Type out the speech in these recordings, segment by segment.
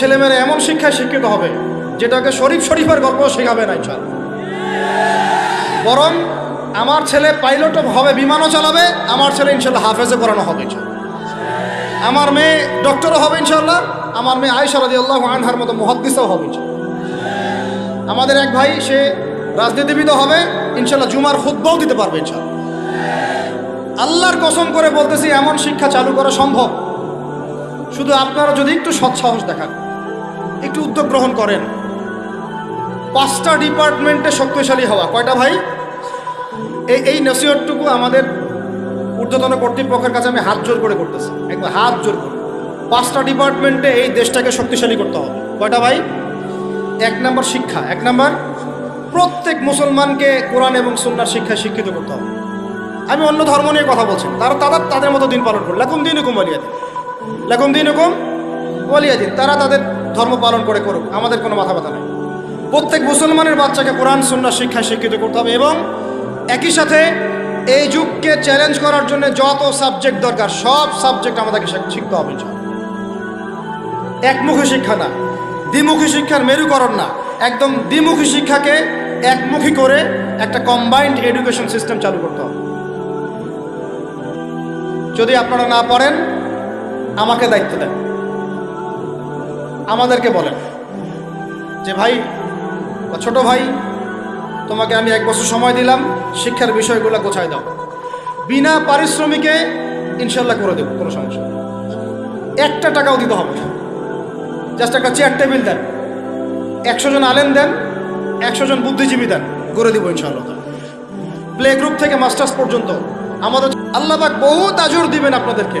ছেলেমেয়েরা এমন শিক্ষায় শিক্ষিত হবে, যেটাকে শরীফ শরীফের গল্প শেখাবে না ইনশাল বরং আমার ছেলে পাইলট হবে, বিমানও চালাবে, আমার ছেলে ইনশাল্লাহ হাফেজে করানো হবে আমার মেয়ে ডক্টরও হবে ইনশাল্লাহ আমার মেয়ে আয়সা রাজি আল্লাহ আনহার মতো মহাদ্দিসও হবে আমাদের এক ভাই, সে রাজনীতিবিদ হবে ইনশাল্লাহ জুমার খুদ্বাও দিতে পারবে ইনশাল্লাহ আল্লাহর কসম করে বলতেছি, এমন শিক্ষা চালু করা সম্ভব। শুধু আপনারা যদি একটু সৎসাহস দেখান, একটু উদ্যোগ গ্রহণ করেন। পাঁচটা ডিপার্টমেন্টে শক্তিশালী হওয়া। কয়টা ভাই? এই এই নসিহতটুকু আমাদের ঊর্ধ্বতন কর্তৃপক্ষের কাছে আমি হাত জোর করে করতেছি। একদম হাত জোর করে পাঁচটা ডিপার্টমেন্টে এই দেশটাকে শক্তিশালী করতে হবে। কয়টা ভাই? এক নম্বর শিক্ষা। এক নম্বর, প্রত্যেক মুসলমানকে কোরআন এবং সুন্নার শিক্ষায় শিক্ষিত করতে হবে। আমি অন্য ধর্ম নিয়ে কথা বলছি তারা তারা তাদের মতো দিন পালন করে লাকুম দিন দিন লাকুম দিন হুকুম ওয়ালিয়া দিন, তারা তাদের ধর্ম পালন করে করুক, আমাদের কোনো মাথা ব্যথা নেই। প্রত্যেক মুসলমানের বাচ্চাকে কোরআন সুন্নার শিক্ষায় শিক্ষিত করতে হবে এবং একই সাথে এই যুগকে চ্যালেঞ্জ করার জন্য যত সাবজেক্ট দরকার, সব সাবজেক্ট আমাদেরকে শিখতে হবে একমুখী শিক্ষা না, দ্বিমুখী শিক্ষার মেরুকরণ না, একদম দ্বিমুখী শিক্ষাকে একমুখী করে একটা কম্বাইন্ড এডুকেশন সিস্টেম চালু করতে হবে। যদি আপনারা না পারেন আমাকে দায়িত্ব দেন। আমাদেরকে বলেন যে, ভাই, বা ছোট ভাই, তোমাকে আমি এক বছর সময় দিলাম, শিক্ষার বিষয়গুলো গোছায় দাও। বিনা পারিশ্রমিকে ইনশাল্লাহ করে দেবো, কোনো সমস্যা একটা টাকাও দিতে হবে জাস্ট একটা চেয়ার টেবিল দেন, একশো জন আলেম দেন, একশো জন বুদ্ধিজীবী দেন, করে দিব ইনশাল্লাহ প্লে গ্রুপ থেকে মাস্টার্স পর্যন্ত আমাদের আল্লাহবাক বহুত আজর দিবেন আপনাদেরকে।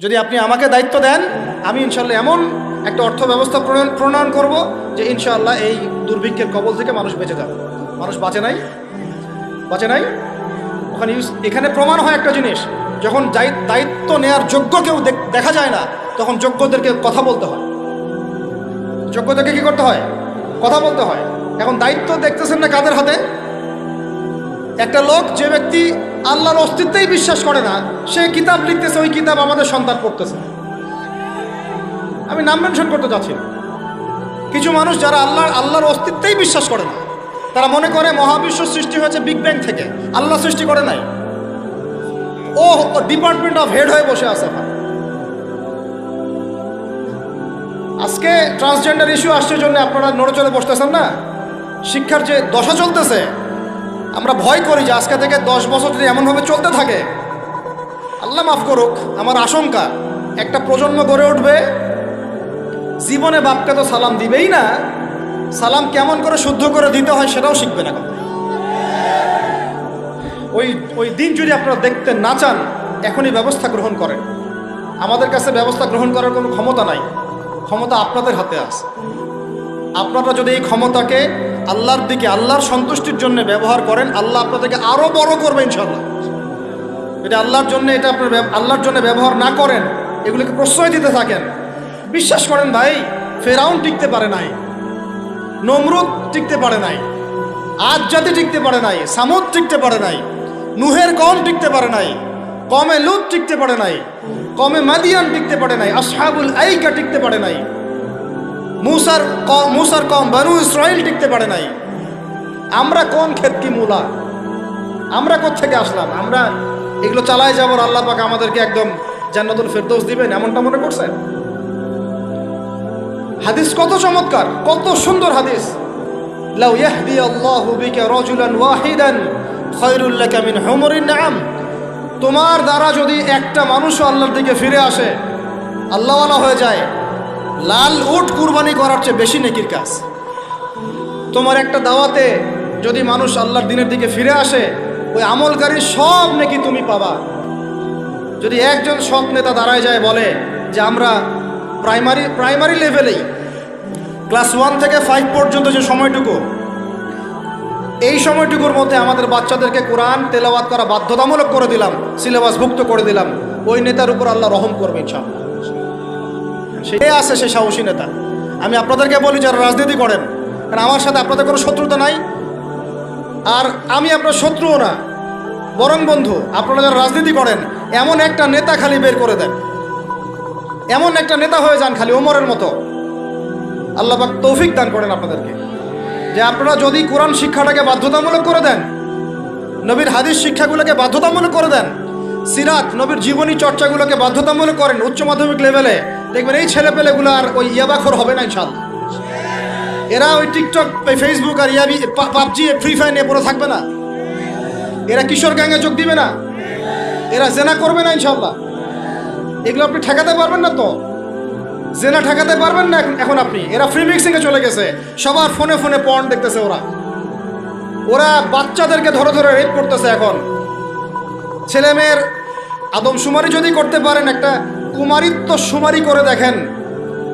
যদি আপনি আমাকে দায়িত্ব দেন, আমি ইনশাল্লাহ এমন একটা অর্থ ব্যবস্থা প্রণয়ন প্রণয়ন করব যে ইনশাআল্লাহ এই দুর্ভিক্ষের কবল থেকে মানুষ বেঁচে যাবে। মানুষ বাঁচে নাই? বাঁচে নাই? ওখানে ইউস এখানে প্রমাণ হয় একটা জিনিস, যখন দায়ি- দায়িত্ব নেয়ার যোগ্য কেউ দেখা যায় না, তখন যোগ্যদেরকে কথা বলতে হয়। যোগ্যদেরকে কি করতে হয়? কথা বলতে হয়। এখন দায়িত্ব দেখতেছেন না কাদের হাতে? একটা লোক যে ব্যক্তি আল্লাহর অস্তিত্বেই বিশ্বাস করে না, সে কিতাব লিখতেছে, ওই কিতাব আমাদের সন্তান পড়তেছে। আমি নাম মেনশন করতে চাচ্ছি কিছু মানুষ যারা আল্লাহ আল্লাহর অস্তিত্বেই বিশ্বাস করে না, তারা মনে করে মহাবিশ্ব সৃষ্টি হয়েছে বিগ ব্যাং থেকে, আল্লাহ সৃষ্টি করে নাই। ও ডিপার্টমেন্ট অফ হেড হয়ে বসে আছে আজকে ট্রান্সজেন্ডার ইস্যু আসছে জন্য আপনারা নড়েচড়ে বসতেছেন না? শিক্ষার যে দশা চলতেছে আমরা ভয় করি যে আজকে থেকে দশ বছর যদি এমনভাবে চলতে থাকে, আল্লাহ মাফ করুক, আমার আশঙ্কা, একটা প্রজন্ম গড়ে উঠবে, জীবনে বাপকে তো সালাম দিবেই না, সালাম কেমন করে শুদ্ধ করে দিতে হয় সেটাও শিখবে না ওই ওই দিন যদি আপনারা দেখতে না চান, এখনই ব্যবস্থা গ্রহণ করেন। আমাদের কাছে ব্যবস্থা গ্রহণ করার কোনো ক্ষমতা নাই। ক্ষমতা আপনাদের হাতে আছে। আপনারা যদি এই ক্ষমতাকে আল্লাহর দিকে, আল্লাহর সন্তুষ্টির জন্য ব্যবহার করেন, আল্লাহ আপনাদেরকে আরও বড় করবে ইনশাল্লাহ এটা আল্লাহর জন্য এটা আপনার আল্লাহর জন্য ব্যবহার না করেন, এগুলোকে প্রশ্রয় দিতে থাকেন। বিশ্বাস করেন ভাই, ফেরাউন টিকতে পারে নাই, নমরুদ টিকতে পারে নাই আজ জাতি টিকতে পারে নাই, সামুদ টিকতে পারে নাই, নুহের কম টিকতে পারে নাই, কমে লুত টিকতে পারে নাই, কমে মাদিয়ান টিকতে পারে নাই, আসহাবুল আইকা টিকতে পারে নাই মুসার মুসার কম বানু ইসরাইল টিকতে পারে নাই। আমরা কোন ক্ষেত কি মূলা? আমরা থেকে আসলাম? আমরা এগুলো চালায় যাব আল্লাহ পাক আমাদেরকে একদম জান্নাতুল ফেরদৌস দিবেন, এমনটা মনে করছেন হাদিস কত চমৎকার, কত সুন্দর হাদিস। লাউ ইয়াহদি আল্লাহু বিকা রাজুলান ওয়াহিদান খায়রুল লাকা মিন হুমুরিন নাম তোমার দ্বারা যদি একটা মানুষও আল্লাহর দিকে ফিরে আসে, আল্লাহওয়ালা হয়ে যায়। লাল উট কুরবানি করার চেয়ে বেশি নেকির কাজ। তোমার একটা দাওয়াতে যদি মানুষ আল্লাহর দিনের দিকে ফিরে আসে, ওই আমলকারী সব নেকি তুমি পাবা। যদি একজন সৎ নেতা দাঁড়ায় যায় বলে যে, আমরা প্রাইমারি প্রাইমারি লেভেলেই, ক্লাস ওয়ান থেকে ফাইভ পর্যন্ত যে সময়টুকু, এই সময়টুকুর মধ্যে আমাদের বাচ্চাদেরকে কোরআন তেলাওয়াত করা বাধ্যতামূলক করে দিলাম, সিলেবাসভুক্ত করে দিলাম, ওই নেতার উপর আল্লাহ রহম করবে ইনশাআল্লাহ। সে আছে, সে সাহসী নেতা। আমি আপনাদেরকে বলি, যারা রাজনীতি করেন, কারণ আমার সাথে আপনাদের কোনো শত্রুতা নাই। আর আমি আপনার শত্রুও না, বরং বন্ধু, আপনারা যারা রাজনীতি করেন, এমন একটা নেতা খালি বের করে দেন। এমন একটা নেতা হয়ে যান খালি ওমরের মতো। আল্লাহ পাক তৌফিক দান করেন আপনাদেরকে। যে আপনারা যদি কোরআন শিক্ষাটাকে বাধ্যতামূলক করে দেন, নবীর হাদিস শিক্ষাগুলোকে বাধ্যতামূলক করে দেন সিরাত নবীর জীবনী চর্চাগুলোকে বাধ্যতামূলক করেন উচ্চ মাধ্যমিক লেভেলে। দেখবেন এই ছেলেপেলেগুলো আর ওই ইয়াবাখর হবে না ইনশাল্লাহ এরা ওই টিকটক ফেসবুক আর ইয়াবি পাবজি ফ্রি ফায়ার নিয়ে পড়ে থাকবে না। এরা কিশোর গ্যাংয়ে যোগ দিবে না। এরা জেনা করবে না ইনশাল্লাহ এগুলো আপনি ঠেকাতে পারবেন না তো? জেনা ঠেকাতে পারবেন না এখন- আপনি। এরা ফ্রি মিক্সিংয়ে চলে গেছে। সবার ফোনে ফোনে পর্ন দেখতেছে ওরা। ওরা বাচ্চাদেরকে ধরে ধরে রেপ করতেছে এখন। ছেলে মেয়ের আদমশুমারি যদি করতে পারেন, একটা কুমারিত্ব সুমারি করে দেখেন।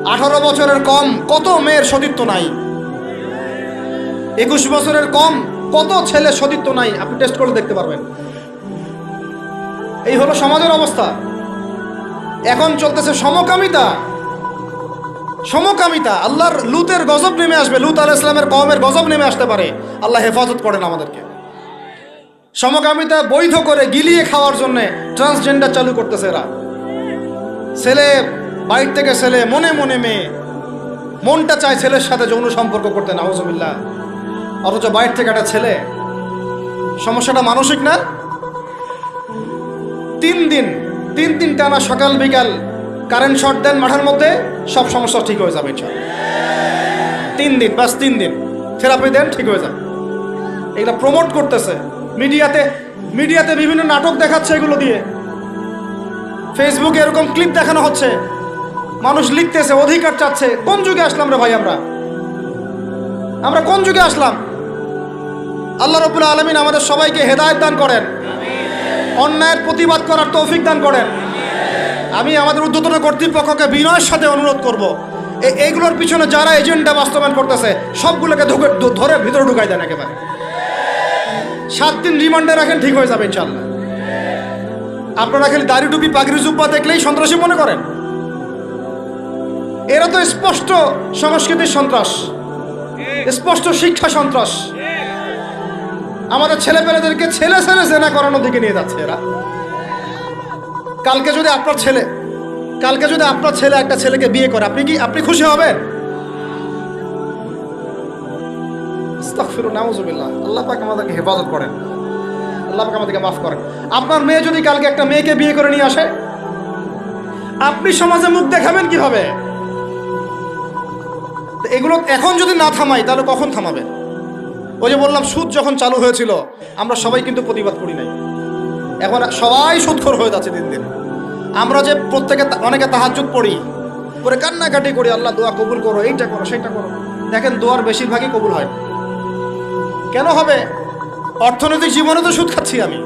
আঠারো বছরের কম, কত মেয়ের সতীত্ব নাই। একুশ বছরের কম, কত ছেলে সতীত্ব নাই, আপনি টেস্ট করে দেখতে পারবেন। এই হলো সমাজের অবস্থা। এখন চলতেছে সমকামিতা। সমকামিতা, আল্লাহর লুতের গজব নেমে আসবে, লুত আল ইসলামের কমের গজব নেমে আসতে পারে। আল্লাহ হেফাজত করেন আমাদেরকে। সমকামিতা বৈধ করে গিলিয়ে খাওয়ার জন্য ট্রান্সজেন্ডার চালু করতেছে এরা। ছেলে বাইর থেকে ছেলে, মনে মনে মেয়ে। মনটা চায় ছেলের সাথে যৌন সম্পর্ক করতে নাউজবিল্লা অথচ বাইর থেকে একটা ছেলে, সমস্যাটা মানসিক না? তিন দিন তিন দিন টানা সকাল বিকাল কারেন্ট শর্ট দেন মাঠের মধ্যে, সব সমস্যা ঠিক হয়ে যাবে। তিন দিন, বাস তিন দিন। থেরাপি দেন, ঠিক হয়ে যাবে। এগুলো প্রমোট করতেছে। মিডিয়াতে মিডিয়াতে বিভিন্ন নাটক দেখাচ্ছে এগুলো দিয়ে। ফেসবুকে এরকম ক্লিপ দেখানো হচ্ছে। মানুষ লিখতেছে, অধিকার চাচ্ছে। কোন যুগে আসলাম রে ভাই আমরা? আমরা কোন যুগে আসলাম? আল্লাহ রবুল্লা আলমিন আমাদের সবাইকে হেদায়ত দান করেন। অন্যায়ের প্রতিবাদ করার তৌফিক দান করেন। আমি আমাদের উদ্যোতন কর্তৃপক্ষকে বিনয়ের সাথে অনুরোধ করব এইগুলোর পিছনে যারা এজেন্ডা বাস্তবায়ন করতেছে, সবগুলোকে ধরে ভিতরে ঢুকাই দেন একেবারে। সাত দিন রিমান্ডে রাখেন, ঠিক হয়ে যাবে ইনশাল্লাহ আপনারা খালি দাড়ি টুপি, পাগড়ি, জুব্বা দেখলেই সন্ত্রাসী মনে করেন। এরা তো স্পষ্ট সংস্কৃতির সন্ত্রাস, স্পষ্ট শিক্ষা সন্ত্রাস। আমাদের ছেলেপেলেদেরকে ছেলে ছেলে জেনা করানোর দিকে নিয়ে যাচ্ছে এরা। কালকে যদি আপনার ছেলে, কালকে যদি আপনার ছেলে একটা ছেলেকে বিয়ে করে, আপনি কি, আপনি খুশি হবেন? আস্তাগফিরু নাউজুবিল্লাহ। আল্লাহ পাক আমাদেরকে হেফাজত করেন। আল্লাহ পাক আমাদেরকে মাফ করেন। আপনার মেয়ে যদি কালকে একটা মেয়েকে বিয়ে করে নিয়ে আসে, আপনি সমাজে মুখ দেখাবেন কীভাবে? এগুলো এখন যদি না থামাই, তাহলে কখন থামাবেন ওই যে বললাম, সুদ যখন চালু হয়েছিল, আমরা সবাই কিন্তু প্রতিবাদ করি নাই। এখন সবাই সুদখোর হয়ে যাচ্ছে দিন দিন। আমরা যে প্রত্যেকে অনেকে তাহাজুদ পড়ি, পরে কান্নাকাটি করি, আল্লাহ দোয়া কবুল করো, এইটা করো সেইটা করো। দেখেন দোয়ার বেশিরভাগই কবুল হয়। কেন হবে? অর্থনৈতিক জীবনে তো সুদ খাচ্ছি আমি।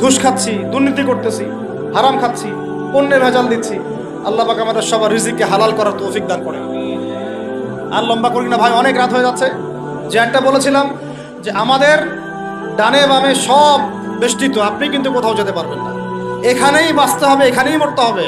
ঘুষ খাচ্ছি, দুর্নীতি করতেছি, হারাম খাচ্ছি, পণ্যের ভেজাল দিচ্ছি। আল্লাহ পাক আমাদের সবার রিজিককে হালাল করার তৌফিক দান করে আর লম্বা করি না ভাই, অনেক রাত হয়ে যাচ্ছে। যে একটা বলেছিলাম যে আমাদের ডানে বামে সব বেষ্টিত, আপনি কিন্তু কোথাও যেতে পারবেন না। এখানেই বাঁচতে হবে, এখানেই মরতে হবে।